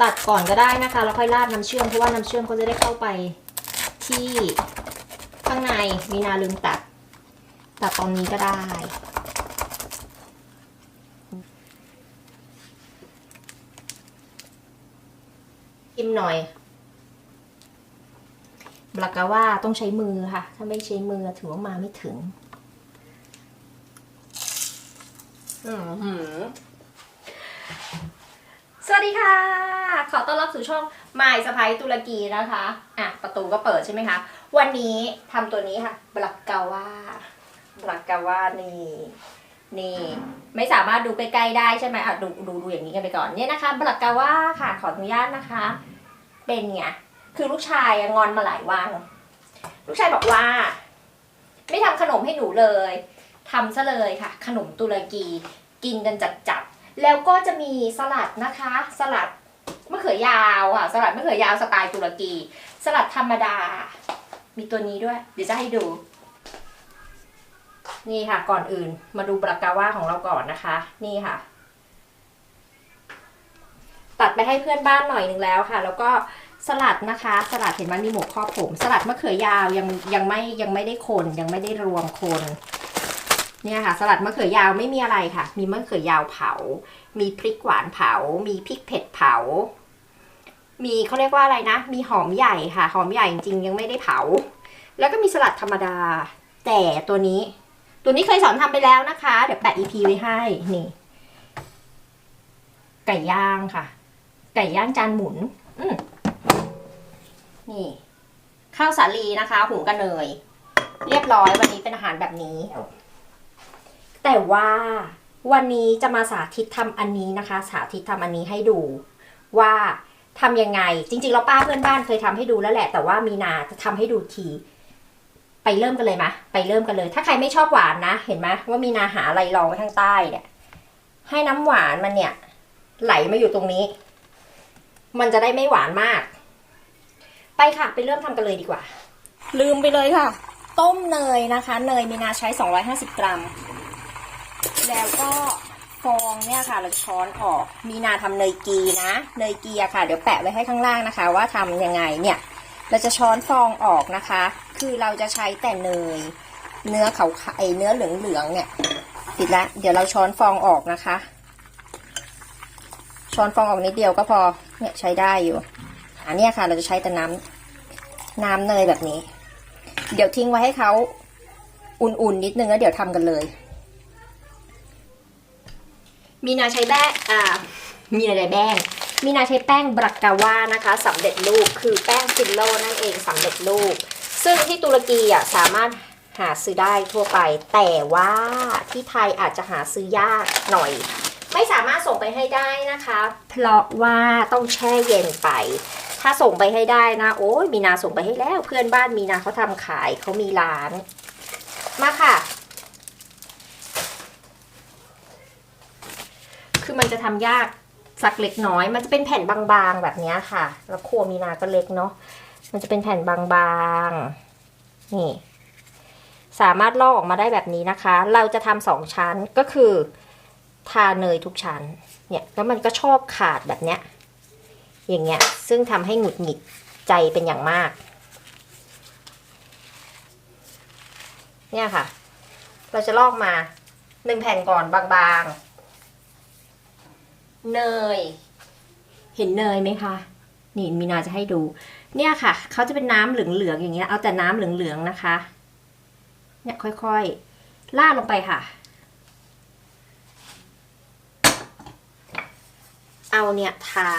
ตัดก่อนก็ได้นะคะแล้วค่อยราดน้ำเชื่อมเพราะว่าน้ำเชื่อมเขาจะได้เข้าไปที่ข้างในมีนาลืมตัด ตัดตอนนี้ก็ได้ ชิมหน่อยบลากาว่าต้องใช้มือค่ะ ถ้าไม่ใช้มือถือว่ามาไม่ถึง อือหือ สวัสดีค่ะ ขอต้อนรับสู่ช่องมายสะพายตุรกีนะคะอะประตูก็เปิดใช่ไหมคะ วันนี้ทำตัวนี้ค่ะบลักกาว่าบลักกาว่านี่นี่ ไม่สามารถดูใกล้ๆได้ใช่ไหมอะดูดูดูอย่างนี้กันไปก่อนเนี่ยนะคะบลักกาว่าค่ะขออนุญาตนะคะ เป็นไงคือลูกชายอะงอนมาหลายวันลูกชายบอกว่า ไม่ทำขนมให้หนูเลยทำซะเลยค่ะ ขนมตุรกีกินกันจัดๆ แล้วก็จะมีสลัดนะคะ สลัดมะเขือยาวอะ สลัดมะเขือยาวสไตล์ตุรกี สลัดธรรมดา มีตัวนี้ด้วย เดี๋ยวจะให้ดู นี่ค่ะ ก่อนอื่น มาดูบรากาว่าของเราก่อนนะคะ นี่ค่ะ ตัดไปให้เพื่อนบ้านหน่อยหนึ่งแล้วค่ะ แล้วก็สลัดนะคะ สลัดเห็นไหมมีหมวกครอบผม สลัดมะเขือยาวยังยังไม่ยังไม่ได้คนยังไม่ได้รวมคน เนี่ยค่ะสลัดมะเขือยาวไม่มีอะไรค่ะ มีมะเขือยาวเผา มีพริกหวานเผา มีพริกเผ็ดเผา มีเขาเรียกว่าอะไรนะ มีหอมใหญ่ค่ะ หอมใหญ่จริงๆยังไม่ได้เผา แล้วก็มีสลัดธรรมดา แต่ตัวนี้ ตัวนี้เคยสอนทำไปแล้วนะคะ เดี๋ยวแปะ EP ไว้ให้ นี่ ไก่ย่างค่ะ ไก่ย่างจานหมุน อืนี่ ข้าวสาลีนะคะ หุงกระเนย เรียบร้อยวันนี้เป็นอาหารแบบนี้ แต่ว่าวันนี้จะมาสาธิตทำอันนี้นะคะ สาธิตทำอันนี้ให้ดูว่าทำยังไง จริงๆเราป้าเพื่อนบ้านเคยทำให้ดูแล้วแหละ แต่ว่ามีนาจะทำให้ดูที ไปเริ่มกันเลยมะไปเริ่มกันเลย ถ้าใครไม่ชอบหวานนะ เห็นไหมว่ามีนาหาอะไรรองไว้ข้างใต้เนี่ย ให้น้ำหวานมันเนี่ย ไหลมาอยู่ตรงนี้ มันจะได้ไม่หวานมาก ไปค่ะ ไปเริ่มทำกันเลยดีกว่า ลืมไปเลยค่ะ ต้มเนยนะคะ เนยมีนาใช้ 250 กรัม แล้วก็ฟองเนี่ยค่ะเราช้อนออก มีนาทำเนยกีนะ เนยกีอะค่ะ เดี๋ยวแปะไว้ให้ข้างล่างนะคะ ว่าทำยังไงเนี่ย เราจะช้อนฟองออกนะคะ คือเราจะใช้แต่เนย เนื้อเขาไอเนื้อเหลืองๆเนี่ยปิดละเดี๋ยวเราช้อนฟองออกนะคะ ช้อนฟองออกนิดเดียวก็พอ เนี่ยใช้ได้อยู่ อันนี้ค่ะ เราจะใช้แต่น้ำน้ำเนยแบบนี้ เดี๋ยวทิ้งไว้ให้เขาอุ่นๆนิดนึงแล้วเดี๋ยวทำกันเลย มีนาใช้แป้งอ่ามีนาใช้แป้ง มีนาใช้แป้งบรักกาว่านะคะสำเร็จรูปคือแป้งฟิลโลนั่นเองสำเร็จรูป ซึ่งที่ตุรกีอะสามารถหาซื้อได้ทั่วไป แต่ว่าที่ไทยอาจจะหาซื้อยากหน่อย ไม่สามารถส่งไปให้ได้นะคะ เพราะว่าต้องแช่เย็นไป ถ้าส่งไปให้ได้นะ โอ้ยมีนาส่งไปให้แล้ว เพื่อนบ้านมีนาเขาทำขายเขามีร้าน มาค่ะ คือ มันจะทำยากสักเล็กน้อย มันจะเป็นแผ่นบางๆแบบนี้ค่ะ แล้วครัวมีนาก็เล็กเนาะมันจะเป็นแผ่นบางๆนี่ สามารถลอกออกมาได้แบบนี้นะคะ เราจะทำสองชั้นก็คือทาเนยทุกชั้นเนี่ยแล้วมันก็ชอบขาดแบบเนี้ยอย่างเงี้ยซึ่งทำให้หงุดหงิดใจเป็นอย่างมาก เนี่ยค่ะ เราจะลอกมาหนึ่งแผ่นก่อนบางๆ เนย เห็นเนยไหมคะนี่มีนาจะให้ดู เนี่ยค่ะเขาจะเป็นน้ำเหลืองๆอย่างเงี้ยเอาแต่น้ำเหลืองๆนะคะ เนี่ยค่อยๆลาดลงไปค่ะ เอาเนี่ยทา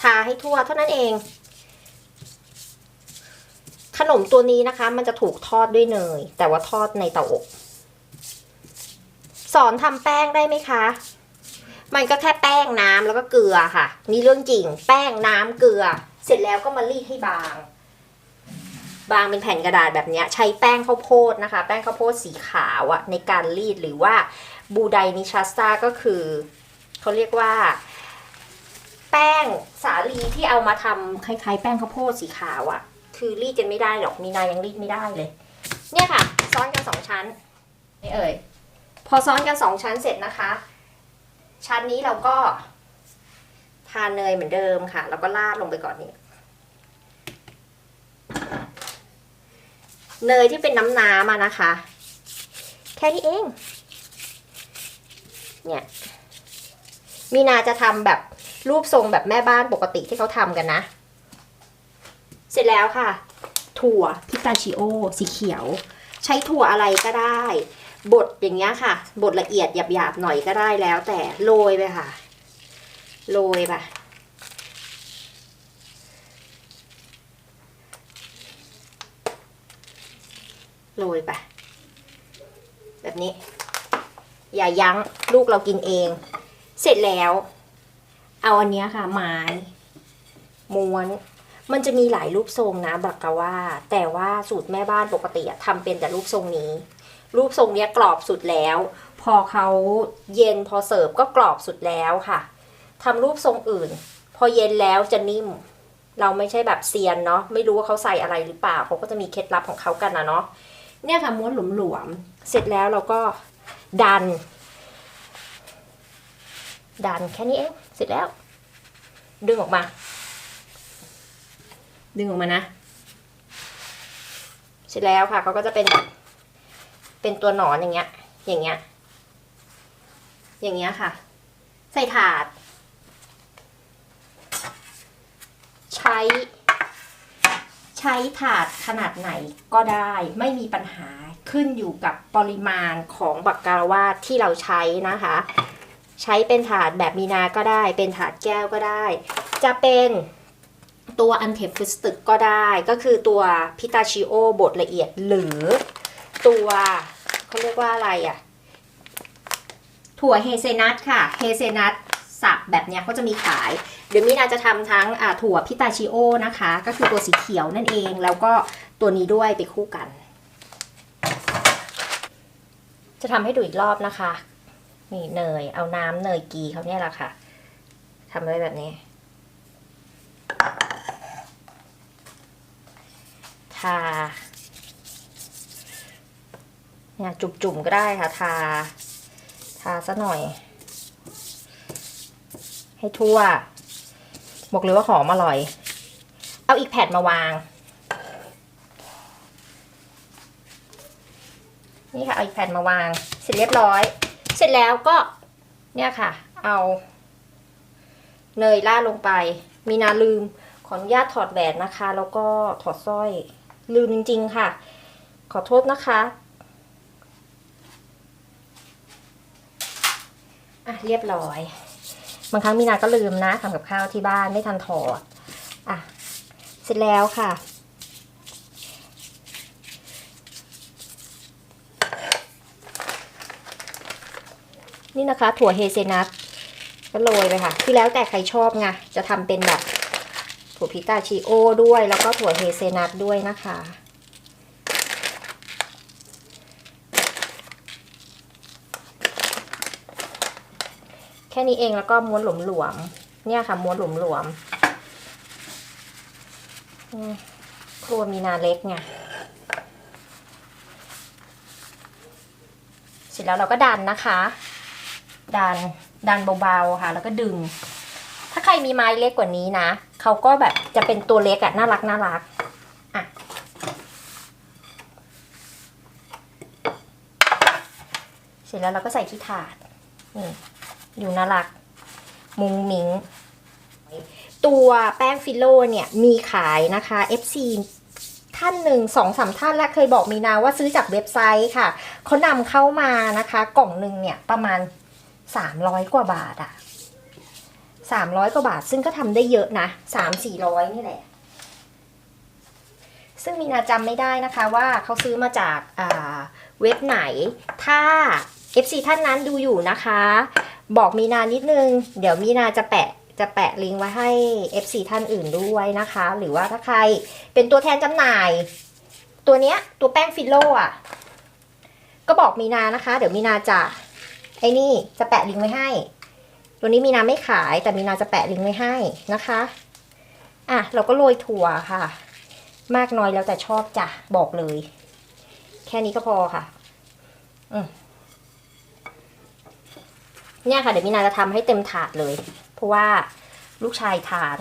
ทาให้ทั่วเท่านั้นเอง ขนมตัวนี้นะคะ มันจะถูกทอดด้วยเนย แต่ว่าทอดในเตาอบ สอนทำแป้งได้ไหมคะ มันก็แค่แป้งน้ำแล้วก็เกลือค่ะ นี่เรื่องจริง แป้งน้ำเกลือ เสร็จแล้วก็มารีดให้บาง บางเป็นแผ่นกระดาษแบบนี้ใช้แป้งข้าวโพดนะคะ แป้งข้าวโพดสีขาวอะในการรีดหรือว่าบูไดนิชัสตาก็คือเขาเรียกว่า แป้งสาลีที่เอามาทำคล้ายๆ แป้งข้าวโพดสีขาวอะคือรีดกันไม่ได้หรอกมีนายังรีดไม่ได้เลย เนี่ยค่ะ ซ้อนกันสองชั้นนี่เอ่ยพอซ้อนกันสองชั้นเสร็จนะคะ ชั้นนี้เราก็ทานเนยเหมือนเดิมค่ะ แล้วก็ราดลงไปก่อนนี่เนยที่เป็นน้ำน้ำอะนะคะ แค่นี้เอง เนี่ย มีนาจะทำแบบรูปทรงแบบแม่บ้านปกติที่เขาทำกันนะ เสร็จแล้วค่ะ ถั่วพิตาชิโอ สีเขียว ใช้ถั่วอะไรก็ได้ บดอย่างเงี้ยค่ะ บดละเอียดหยาบๆหน่อยก็ได้แล้วแต่โรยไปค่ะ โรยไปโรยไปแบบนี้ อย่ายั้งลูกเรากินเอง เสร็จแล้ว เอาอันเนี้ยค่ะ ไม้ม้วน มันจะมีหลายรูปทรงนะบักกะว่า แต่ว่าสูตรแม่บ้านปกติทำเป็นแต่รูปทรงนี้ รูปทรงเนี้ยกรอบสุดแล้ว พอเขาเย็นพอเสิร์ฟก็กรอบสุดแล้วค่ะทำรูปทรงอื่น พอเย็นแล้วจะนิ่ม เราไม่ใช่แบบเซียนเนาะไม่รู้ว่าเขาใส่อะไรหรือเปล่าเขาก็จะมีเคล็ดลับของเขากันนะเนาะเนี่ยค่ะม้วนหลวมๆเสร็จแล้วเราก็ดัน ดันแค่นี้เองเสร็จแล้ว ดึงออกมา ดึงออกมานะ เสร็จแล้วค่ะเขาก็จะเป็นแบบ เป็นตัวหนอนอย่างเงี้ย อย่างเงี้ย อย่างเงี้ยค่ะ ใส่ถาด ใช้ ใช้ถาดขนาดไหนก็ได้ไม่มีปัญหาขึ้นอยู่กับปริมาณของบักกาลวาดที่เราใช้นะคะ ใช้เป็นถาดแบบมีนาก็ได้ เป็นถาดแก้วก็ได้ จะเป็นตัวอันเทปฟิสตึกก็ได้ก็คือตัวพิตาชิโอบดละเอียดหรือตัว เขาเรียกว่าอะไรอะถั่วเฮเซนัทค่ะ เฮเซนัทสับแบบเนี้ยเขาจะมีขาย เดี๋ยวมีนาจะทำทั้งอ่าถั่วพิตาชิโอนะคะ ก็คือตัวสีเขียวนั่นเอง แล้วก็ตัวนี้ด้วยไปคู่กัน จะทำให้ดูอีกรอบนะคะ นี่เนย เอาน้ำเนยกีเขาเนี่ยแหละค่ะทำไว้แบบนี้ทา เนี่ยจุ่มๆก็ได้ค่ะทา ทาซะหน่อย ให้ทั่ว บอกเลยว่าหอมอร่อย เอาอีกแผ่นมาวาง นี่ค่ะเอาอีกแผ่นมาวาง เสร็จเรียบร้อย เสร็จแล้วก็เนี่ยค่ะ เอาเนยล่าลงไป มีนาลืม ขออนุญาตถอดแหวนนะคะ แล้วก็ถอดสร้อยลืมจริง ๆ ค่ะ ขอโทษนะคะ อะเรียบร้อย บางครั้งมีนาก็ลืมนะทำกับข้าวที่บ้านไม่ทันถอดอะเสร็จแล้วค่ะ นี่นะคะ ถั่วเฮเซนัทก็โรยไปค่ะ คือแล้วแต่ใครชอบไงจะทำเป็นแบบถั่วพิตาชิโอด้วย แล้วก็ถั่วเฮเซนัทด้วยนะคะ แค่นี้เองแล้วก็ม้วนหลวมๆเนี่ยค่ะม้วนหลวมๆอืมครัวมีนาเล็กไงเสร็จแล้วเราก็ดันนะคะ ดันดันเบาๆค่ะ แล้วก็ดึง ถ้าใครมีไม้เล็กกว่านี้นะเขาก็แบบจะเป็นตัวเล็กอะน่ารักน่ารักอะเสร็จแล้วเราก็ใส่ที่ถาดนี่ อยู่น่ารัก มุงมิง ตัวแป้งฟิลโลเนี่ยมีขายนะคะ FC ท่านหนึ่งสองสามท่านแล้วเคยบอกมีนาว่าซื้อจากเว็บไซต์ค่ะ เขานำเข้ามานะคะ กล่องหนึ่งเนี่ยประมาณสามร้อยกว่าบาทอะสามร้อยกว่าบาท ซึ่งก็ทำได้เยอะนะสามสี่ร้อยนี่แหละ ซึ่งมีนาจำไม่ได้นะคะว่าเขาซื้อมาจากเว็บไหน ถ้า FC ท่านนั้นดูอยู่นะคะ บอกมีนานิดนึง เดี๋ยวมีนาจะแปะจะแปะลิงก์ไว้ให้ FC ท่านอื่นด้วยนะคะ หรือว่าถ้าใครเป็นตัวแทนจำหน่าย ตัวเนี้ยตัวแป้งฟิลโลอะ ก็บอกมีนานะคะ เดี๋ยวมีนาจะไอ้นี่จะแปะลิงก์ไว้ให้ ตัวนี้มีนาไม่ขายแต่มีนาจะแปะลิงก์ไว้ให้นะคะอะเราก็โรยถั่วค่ะ มากน้อยแล้วแต่ชอบจ้ะบอกเลย แค่นี้ก็พอค่ะ อืม เนี่ยค่ะเดี๋ยวมีนาจะทำให้เต็มถาดเลย เพราะว่าลูกชายทาน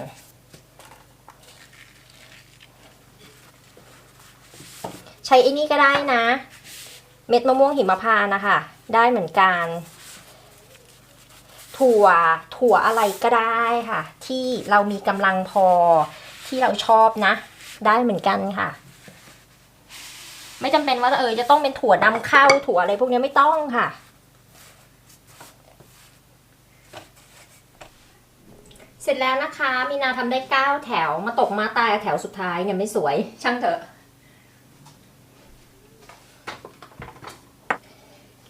ใช้ไอ้นี่ก็ได้นะ เม็ดมะม่วงหิมพานนะคะ ได้เหมือนกัน ถั่วถั่วอะไรก็ได้ค่ะ ที่เรามีกำลังพอที่เราชอบนะ ได้เหมือนกันค่ะ ไม่จำเป็นว่าเออจะต้องเป็นถั่วนำข้าวถั่วอะไรพวกนี้ไม่ต้องค่ะ เสร็จแล้วนะคะ มีนาทำได้เก้าแถวมาตกมาตายแถวสุดท้ายเนี่ยไม่สวย ช่างเถอะ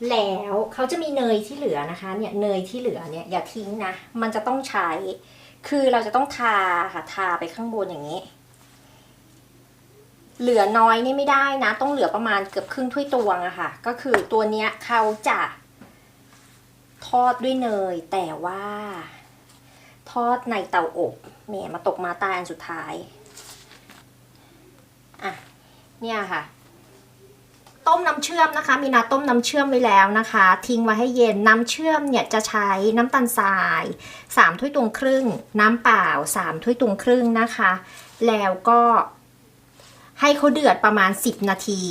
แล้วเขาจะมีเนยที่เหลือนะคะ เนี่ยเนยที่เหลือเนี่ยอย่าทิ้งนะ มันจะต้องใช้ คือเราจะต้องทาค่ะทาไปข้างบนอย่างนี้ เหลือน้อยนี่ไม่ได้นะ ต้องเหลือประมาณเกือบครึ่งถ้วยตวงอะค่ะ ก็คือตัวเนี้ยเขาจะทอดด้วยเนยแต่ว่า ทอดในเตาอบเนี่ยมาตกมาตายอันสุดท้ายอะเนี่ยค่ะ ต้มน้ำเชื่อมนะคะ มีนาต้มน้ำเชื่อมไว้แล้วนะคะ ทิ้งไว้ให้เย็นน้ำเชื่อมเนี่ยจะใช้น้ำตาลทราย3ถ้วยตวงครึ่ง น้ำเปล่า3ถ้วยตวงครึ่งนะคะ แล้วก็ให้เขาเดือดประมาณ 10 นาที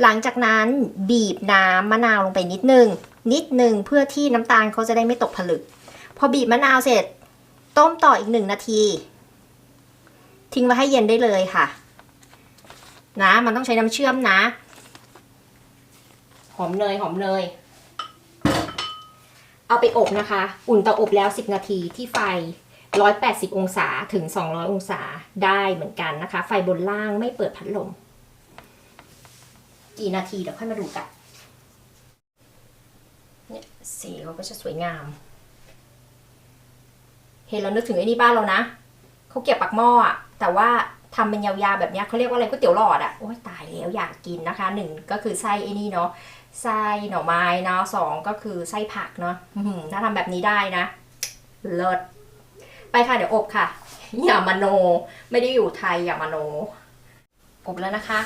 หลังจากนั้นบีบน้ำมะนาวลงไปนิดนึง นิดนึงเพื่อที่น้ำตาลเขาจะได้ไม่ตกผลึก พอบีบมะนาวเสร็จ ต้มต่ออีกหนึ่งนาที ทิ้งไว้ให้เย็นได้เลยค่ะ นะ มันต้องใช้น้ำเชื่อมนะ หอมเนยหอมเนย เอาไปอบนะคะ อุ่นเตาอบแล้ว 10 นาทีที่ไฟ 180 องศาถึง 200 องศาได้เหมือนกันนะคะ ไฟบนล่างไม่เปิดพัดลม กี่นาทีเดี๋ยวค่อยมาดูกัน เนี่ยสีเขาก็จะสวยงาม เห็นแล้วนึกถึงไอ้นี่บ้านเรานะเขาเก็บปักหม้ออะแต่ว่าทำเป็นยาวๆแบบเนี้ยเขาเรียกว่าอะไรก๋วยเตี๋ยวหลอดอะโอ้ยตายแล้วอยากกินนะคะหนึ่งก็คือไส้ไอ้นี่เนาะไส้หน่อไม้เนาะสองก็คือไส้ผักเนาะถ้าทำแบบนี้ได้นะเลิศไปค่ะเดี๋ยวอบค่ะ อย่ามาโน ไม่ได้อยู่ไทยอย่ามาโน อบแล้วนะคะ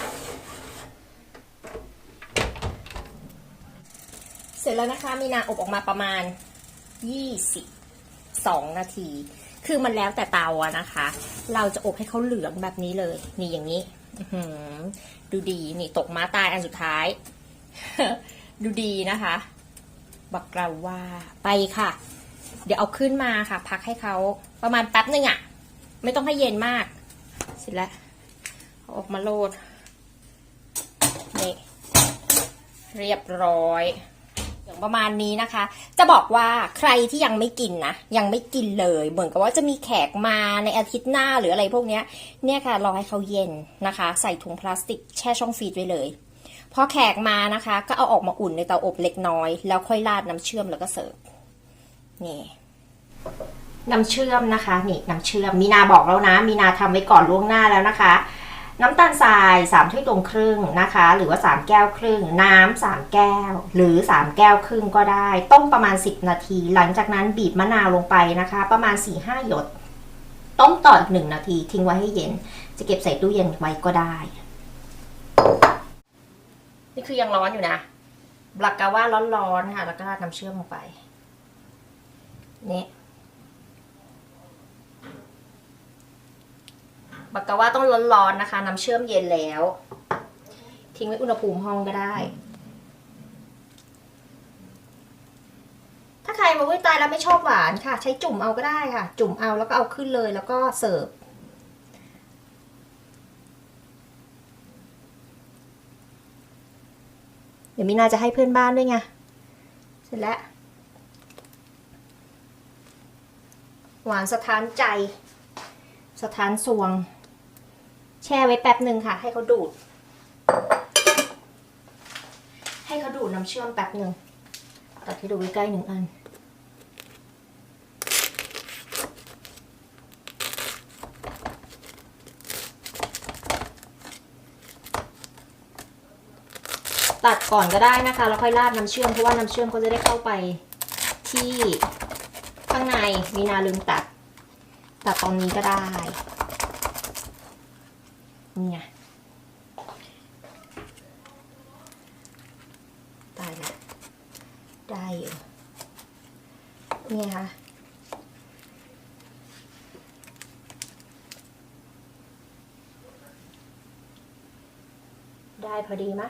เสร็จแล้วนะคะมีนาอบออกมาประมาณ 22นาที คือมันแล้วแต่เตาอะนะคะ เราจะอบให้เขาเหลืองแบบนี้เลย นี่อย่างนี้ดูดีนี่ตกม้าตายอันสุดท้าย ดูดีนะคะ บักกราว่าไปค่ะ เดี๋ยวเอาขึ้นมาค่ะ พักให้เขาประมาณแป๊บหนึ่งอะไม่ต้องให้เย็นมาก เสร็จแล้วออกมาโลดนี่เรียบร้อย ประมาณนี้นะคะ จะบอกว่าใครที่ยังไม่กินนะยังไม่กินเลย เหมือนกับว่าจะมีแขกมาในอาทิตย์หน้าหรืออะไรพวกเนี้ยเนี่ยค่ะรอให้เขาเย็นนะคะ ใส่ถุงพลาสติกแช่ช่องฟรีซไว้เลยพอแขกมานะคะ ก็เอาออกมาอุ่นในเตาอบเล็กน้อย แล้วค่อยราดน้ำเชื่อมแล้วก็เสิร์ฟนี่น้ำเชื่อมนะคะ นี่น้ำเชื่อมมีนาบอกแล้วนะ มีนาทำไว้ก่อนล่วงหน้าแล้วนะคะ น้ำตาลทราย 3 ถ้วยตวงครึ่งนะคะ หรือว่า 3 แก้วครึ่ง น้ำ3แก้ว หรือ 3 แก้วครึ่งก็ได้ ต้มประมาณ 10 นาที หลังจากนั้นบีบมะนาวลงไปนะคะ ประมาณ 4-5 หยด ต้มต่ออีก 1 นาที ทิ้งไว้ให้เย็น จะเก็บใส่ตู้เย็นไว้ก็ได้ นี่คือยังร้อนอยู่นะบลักกาว่าร้อนๆค่ะ แล้วก็ราดน้ำเชื่อมลงไป นี่ บักกะว่าต้องร้อนๆนะคะ น้ำเชื่อมเย็นแล้ว ทิ้งไว้อุณหภูมิห้องก็ได้ ถ้าใครมาวิตายแล้วไม่ชอบหวานค่ะ ใช้จุ่มเอาก็ได้ค่ะ จุ่มเอาแล้วก็เอาขึ้นเลยแล้วก็เสิร์ฟเดี๋ยวมินาจะให้เพื่อนบ้านด้วยไงเสร็จแล้วหวานสะท้านใจ สถานสวง แช่ไว้แป๊บหนึ่งค่ะ ให้เขาดูด ให้เขาดูดน้ำเชื่อมแป๊บหนึ่งตัดให้ดูใกล้ๆหนึ่งอัน ตัดก่อนก็ได้นะคะ แล้วค่อยราดน้ำเชื่อมเพราะว่าน้ำเชื่อมก็จะได้เข้าไปที่ข้างในมีนาลืมตัด ตัดตอนนี้ก็ได้ นี่ไงตายละได้อยู่นี่ค่ะได้พอดีมะ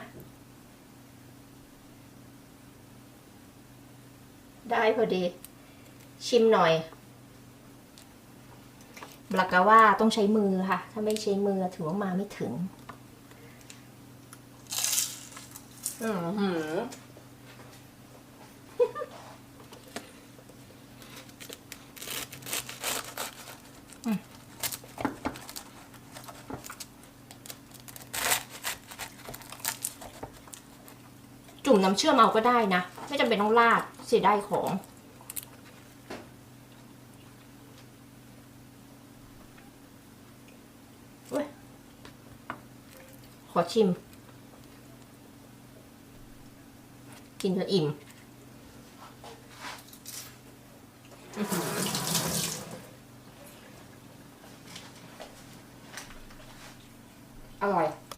ได้พอดี ชิมหน่อย บลักกว่าต้องใช้มือค่ะ ถ้าไม่ใช้มือถือว่ามาไม่ถึง อือหือจุ่มน้ำเชื่อมเอาก็ได้นะ ไม่จำเป็นต้องราดเสียดายของ เว้ย ขอชิม กินจนอิ่ม